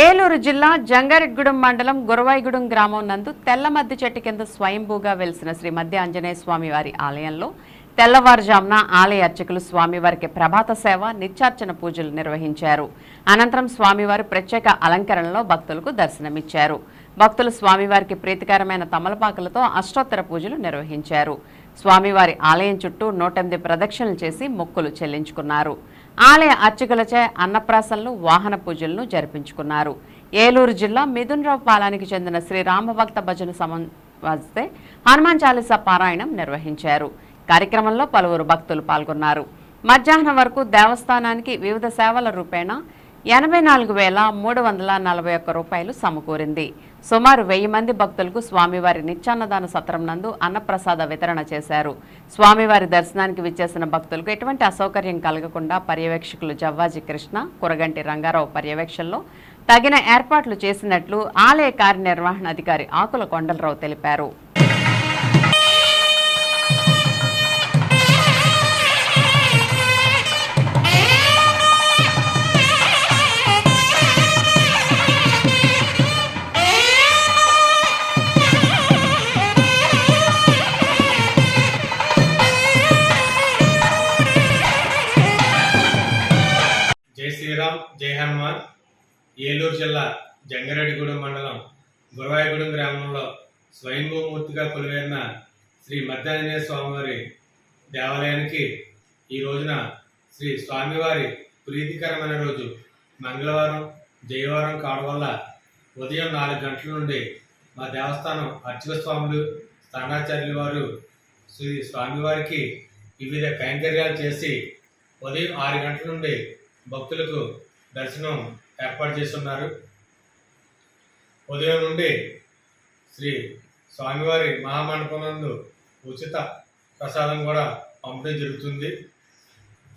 ఏలూరు జిల్లా జంగారెడ్గూడెం మండలం గురవాయిగూడెం గ్రామం నందు తెల్ల మద్ది చెట్టు కింద స్వయంభూగా వెలిసిన శ్రీ మధ్య ఆంజనేయ స్వామి వారి ఆలయంలో తెల్లవారుజామున ఆలయ అర్చకులు స్వామివారికి ప్రభాత సేవ నిత్యార్చన పూజలు నిర్వహించారు. అనంతరం స్వామివారు ప్రత్యేక అలంకరణలో భక్తులకు దర్శనమిచ్చారు. భక్తులు స్వామివారికి ప్రీతికరమైన తమలపాకులతో అష్టోత్తర పూజలు నిర్వహించారు. స్వామివారి ఆలయం చుట్టూ నూటెనిమిది ప్రదక్షిణలు చేసి మొక్కులు చెల్లించుకున్నారు. ఆలయ అర్చకులచే అన్నప్రాసనలు వాహన పూజలను జరిపించుకున్నారు. ఏలూరు జిల్లా మిథున్రావు పాలానికి చెందిన శ్రీ రామభక్త భజన సమం వస్తే హనుమాన్ చాలీసా పారాయణం నిర్వహించారు. కార్యక్రమంలో పలువురు భక్తులు పాల్గొన్నారు. మధ్యాహ్నం వరకు దేవస్థానానికి వివిధ సేవల రూపేణా ఎనభై నాలుగు వేల మూడు వందల నలభై ఒక్క రూపాయలు సమకూరింది. సుమారు వెయ్యి మంది భక్తులకు స్వామివారి నిత్యాన్నదాన సత్రం నందు అన్నప్రసాద వితరణ చేశారు. స్వామివారి దర్శనానికి విచ్చేసిన భక్తులకు ఎటువంటి అసౌకర్యం కలగకుండా పర్యవేక్షకులు జవ్వాజీ కృష్ణ కురగంటి రంగారావు పర్యవేక్షణలో తగిన ఏర్పాట్లు చేసినట్లు ఆలయ కార్యనిర్వహణాధికారి ఆకుల కొండలరావు తెలిపారు. శ్రీరామ్ జై హనుమాన్. ఏలూరు జిల్లా జంగారెడ్డిగూడెం మండలం గురవాయగూడెం గ్రామంలో స్వయంభూమూర్తిగా కొలువైన శ్రీ మధ్యాంజనేయ స్వామివారి దేవాలయానికి ఈ రోజున శ్రీ స్వామివారి ప్రీతికరమైన రోజు. మంగళవారం జయవారం కావడం వల్ల ఉదయం నాలుగు గంటల నుండి మా దేవస్థానం అర్చక స్వాములు స్థానాచార్యుల వారు శ్రీ స్వామివారికి వివిధ కైంకర్యాలు చేసి ఉదయం ఆరు గంటల నుండి భక్తులకు దర్శనం ఏర్పాటు చేస్తున్నారు. ఉదయం నుండి శ్రీ స్వామివారి మహామండపనందు ఉచిత ప్రసాదం కూడా పంపిణీ జరుగుతుంది.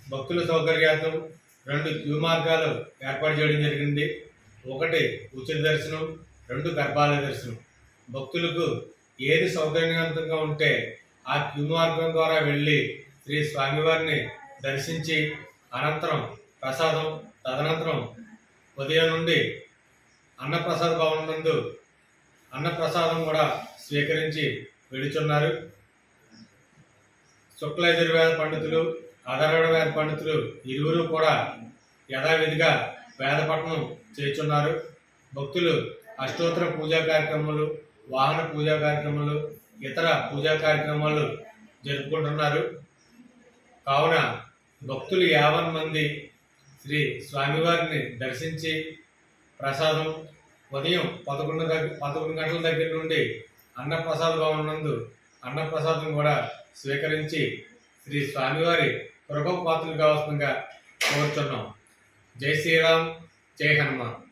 భక్తుల సౌకర్యార్థం రెండు క్యూ మార్గాలు ఏర్పాటు చేయడం జరిగింది. ఒకటి ఉచిత దర్శనం రెండు గర్భాలయ దర్శనం. భక్తులకు ఏది సౌకర్యవంతంగా ఉంటే ఆ క్యూ మార్గం ద్వారా వెళ్ళి శ్రీ స్వామివారిని దర్శించి అనంతరం ప్రసాదం తదనంతరం ఉదయం నుండి అన్నప్రసాద భవనం నందు అన్నప్రసాదం కూడా స్వీకరించి వెడుచున్నారు. శుక్ల యజుర్వేద పండితులు అధర్వణ వేద పండితులు ఇరువురు కూడా యథావిధిగా వేదపట్నం చేస్తున్నారు. భక్తులు అష్టోత్తర పూజా కార్యక్రమాలు వాహన పూజా కార్యక్రమాలు ఇతర పూజా కార్యక్రమాలు జరుపుకుంటున్నారు. కావున భక్తులు యావన్ మంది శ్రీ స్వామివారిని దర్శించి ప్రసాదం ఉదయం పదకొండు దగ్గర పదకొండు గంటల దగ్గర నుండి అన్నప్రసాద భవనం నందు అన్నప్రసాదం కూడా స్వీకరించి శ్రీ స్వామివారి కృపపాత్రులు కావాల్సిందిగా కోరుతున్నాం జై శ్రీరామ్ జై హనుమాన్.